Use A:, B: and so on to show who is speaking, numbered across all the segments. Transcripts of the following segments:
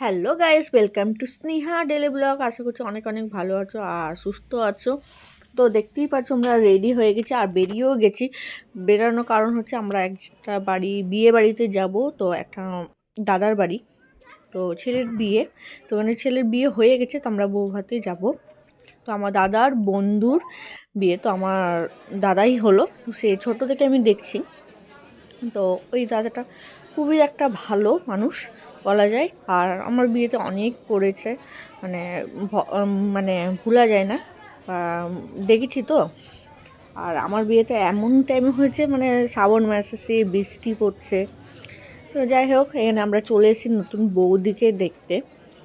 A: Hello guys welcome to Sneha daily blog আশা করছি অনেক অনেক ভালো আছো আর সুস্থ আছো। তো দেখতেই পাচ্ছ আমরা রেডি হয়ে গেছি আর বেরিয়েও গেছি। বেরানোর কারণ হচ্ছে আমরা একটা বাড়ি, বিয়ে বাড়িতে যাব, তো একটা দাদার বাড়ি। তো ছেলের বিয়ে, তো মানে ছেলের বিয়ে হয়ে গেছে, তো আমরা বউ ভাতে যাব। তো আমার দাদার বন্ধুর বিয়ে, তো আমার দাদাই হলো। সে ছোটো থেকে আমি দেখছি। তো ওই দাদাটা খুবই একটা ভালো মানুষ। বলা যায়। আর আমার বিয়েতে অনেক করেছে। মানে মানে ভোলা যায় না। দেখেছি তো। আর আমার বিয়েতে এমন টাইমে হয়েছে মানে শ্রাবণ মাস এসে বৃষ্টি পড়ছে। তো যাই হোক, এখানে আমরা চলে এসেছি নতুন বৌদিকে দেখতে।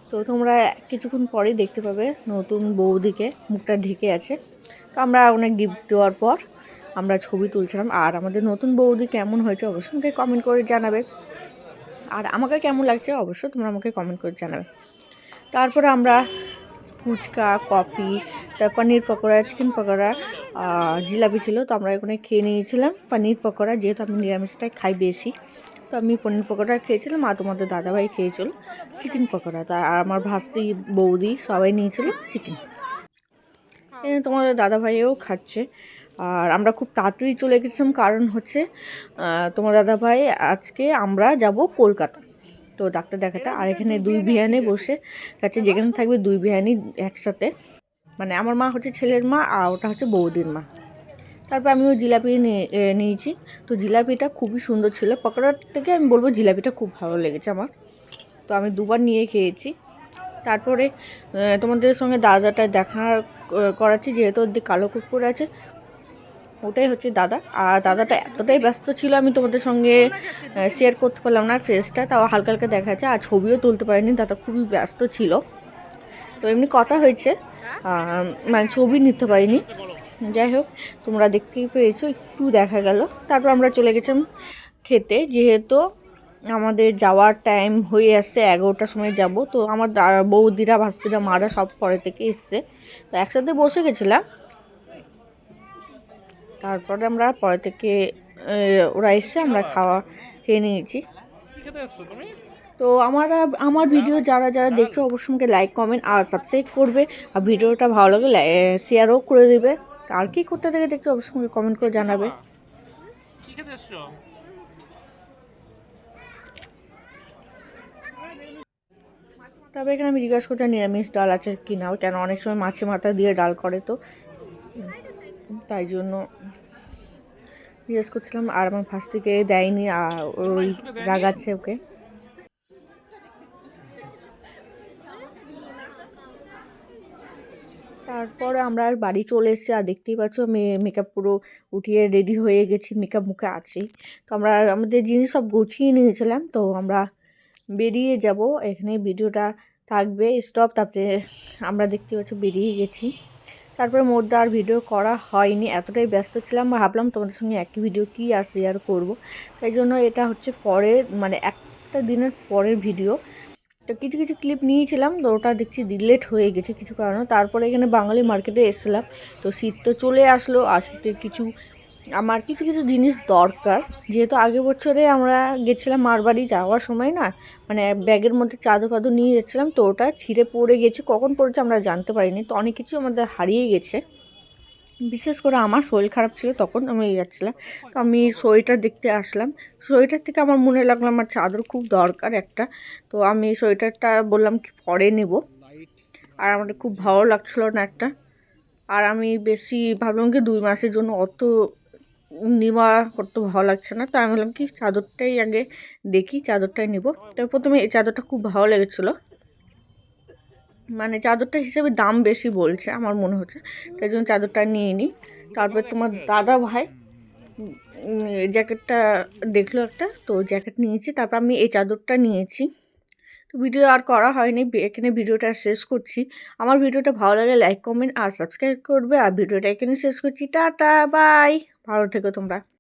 A: তো তোমরা কিছুক্ষণ পরেই দেখতে পাবে নতুন বৌদিকে, মুখটা ঢেকে আছে। তো আমরা অনেক গিফট দেওয়ার পর আমরা ছবি তুলছিলাম। আর আমাদের নতুন বৌদি কেমন হয়েছে অবশ্যই কমেন্ট করে জানাবে। আর আমাকে কেমন লাগছে অবশ্যই তোমরা আমাকে কমেন্ট করে জানাবে। তারপরে আমরা ফুচকা, কফি তারপর পনির পকোড়া চিকেন পকোড়া জিলাপি ছিল, তো আমরা এখানে খেয়ে নিয়েছিলাম। পনির পকোড়া, যেহেতু আমি নিরামিষটাই খাই বেশি, তো আমি পনির পকোড়া খেয়েছিলাম আর তোমাদের দাদাভাই খেয়েছিল চিকেন পকোড়া। তা আমার ভাস্তি বৌদি সবাই নিয়েছিল চিকেন তোমাদের দাদাভাইও খাচ্ছে। আর আমরা খুব তাড়াতাড়ি চলে গেছিলাম, কারণ হচ্ছে তোমার দাদাভাই আজকে আমরা যাব কলকাতা। তো ডাক্তার দেখাতে, আর এখানে দুই বিহানে বসে গেছে, যেখানে থাকবে দুই বিহানি একসাথে। মানে আমার মা হচ্ছে ছেলের মা, আর ওটা হচ্ছে বৌদির মা। তারপর আমি ওই জিলাপি নিয়ে- নিয়েছি। তো জিলাপিটা খুবই সুন্দর ছিল। পকোড়ার থেকে আমি বলব জিলাপিটা খুব ভালো লেগেছে আমার। তো আমি দুবার নিয়ে খেয়েছি। তারপরে তোমাদের সঙ্গে দাদাটা দেখা করাচ্ছি, যেহেতু কালো কুকুর আছে। ওটাই হচ্ছে দাদা। আর দাদাটা এতটাই ব্যস্ত ছিল, আমি তোমাদের সঙ্গে শেয়ার করতে পারলাম না ফেসটা তাও হালকা হালকা দেখা যাচ্ছে আর ছবিও তুলতে পারিনি, দাদা খুবই ব্যস্ত ছিল। তো এমনি কথা হয়েছে মানে ছবি নিতে পারিনি। যাই হোক, তোমরা দেখতেই পেয়েছ, একটু দেখা গেল। তারপর আমরা চলে গেছিলাম খেতে, যেহেতু আমাদের যাওয়ার টাইম হয়ে আসছে, এগারোটার সময় যাব। তো আমার বৌদিরা, ভাস্তিরা, মারা সব পরে থেকে এসছে। তো একসাথে বসে গেছিলাম। তারপরে আমরা পরে থেকে ওরা এসে আমরা খাওয়া খেয়ে নিয়েছি। তো আমার আমার ভিডিও যারা যারা দেখছ অবশ্যই আমাকে লাইক কমেন্ট আর সাবস্ক্রাইব করবে। আর ভিডিওটা ভালো লাগলে শেয়ারও করে দেবে। আর কি করতে থেকে দেখছ অবশ্যই আমাকে কমেন্ট করে জানাবে। তবে এখানে আমি জিজ্ঞাসা করছি, নিরামিষ ডাল আছে কি না কেন অনেক সময় মাছে মাথা দিয়ে ডাল করে তো। তাই জন্য জিজ্ঞেস করছিলাম আর আমার ফার্স্ট থেকে দেয়নি ওই রাগাচ্ছে ওকে। তারপরে আমরা আর বাড়ি চলে এসেছি, আর দেখতেই পাচ্ছ মেকআপ পুরো উঠিয়ে রেডি হয়ে গেছি মেকআপ মুখে আছেই তো আমরা আমাদের জিনিস সব গুছিয়ে নিয়েছিলাম, তো আমরা বেরিয়ে যাব। এখানে ভিডিওটা থাকবে স্টপ তারপরে আমরা দেখতে পাচ্ছ বেরিয়ে গেছি। তারপরে মধ্যে আর ভিডিও করা হয়নি, এতটাই ব্যস্ত ছিলাম। ভাবলাম তোমাদের সঙ্গে একই ভিডিও কি আর শেয়ার করব। তাই জন্য এটা হচ্ছে পরে মানে একটা দিনের পরের ভিডিও। তো কিছু কিছু ক্লিপ নিয়েছিলাম, তো ওটা দেখছি ডিলেট হয়ে গেছে কিছু কারণে। তারপরে এখানে বাঙালি মার্কেটে এসেছিলাম, তো শীত তো চলে আসলো, আর কিছু আমার কিছু কিছু জিনিস দরকার। যেহেতু আগে বছরে আমরা গেছিলাম মারবাড়ি যাওয়ার সময় না মানে ব্যাগের মধ্যে চাদর ফাদর নিয়ে যাচ্ছিলাম, তো ওটা ছিঁড়ে পড়ে গেছে, কখন পড়েছে আমরা জানতে পারিনি, তো অনেক কিছু আমাদের হারিয়ে গেছে। বিশেষ করে আমার শরীর খারাপ ছিল, তখন আমি যাচ্ছিলাম, তো আমি সোয়েটার দেখতে আসলাম। সোয়েটার থেকে আমার মনে লাগল আমার চাদর খুব দরকার একটা, তো আমি সোয়েটারটা বললাম কি পরে নেব। আর আমার খুব ভালো লাগছিল না একটা। আর আমি বেশি ভাবলাম কি দুই মাসের জন্য অত নেওয়া করতে ভালো লাগছে না। তো আমি বললাম কি চাদরটাই আগে দেখি, চাদরটাই নিব। তার প্রথমে এই চাদরটা খুব ভালো লেগেছিলো। মানে চাদরটা হিসেবে দাম বেশি বলছে আমার মনে হচ্ছে। তাই জন্য চাদরটা নিয়ে নিই তারপর তোমার দাদা ভাই জ্যাকেটটা দেখল একটা, তো জ্যাকেট নিয়েছি। তারপর আমি এই চাদরটা নিয়েছি। তো ভিডিও আর করা হয়নি এখানে ভিডিওটা শেষ করছি। আমার ভিডিওটা ভালো লাগে লাইক কমেন্ট আর সাবস্ক্রাইব করবে। আর ভিডিওটা এখানে শেষ করছি। টাটা বাই ভালো থেকো তোমরা।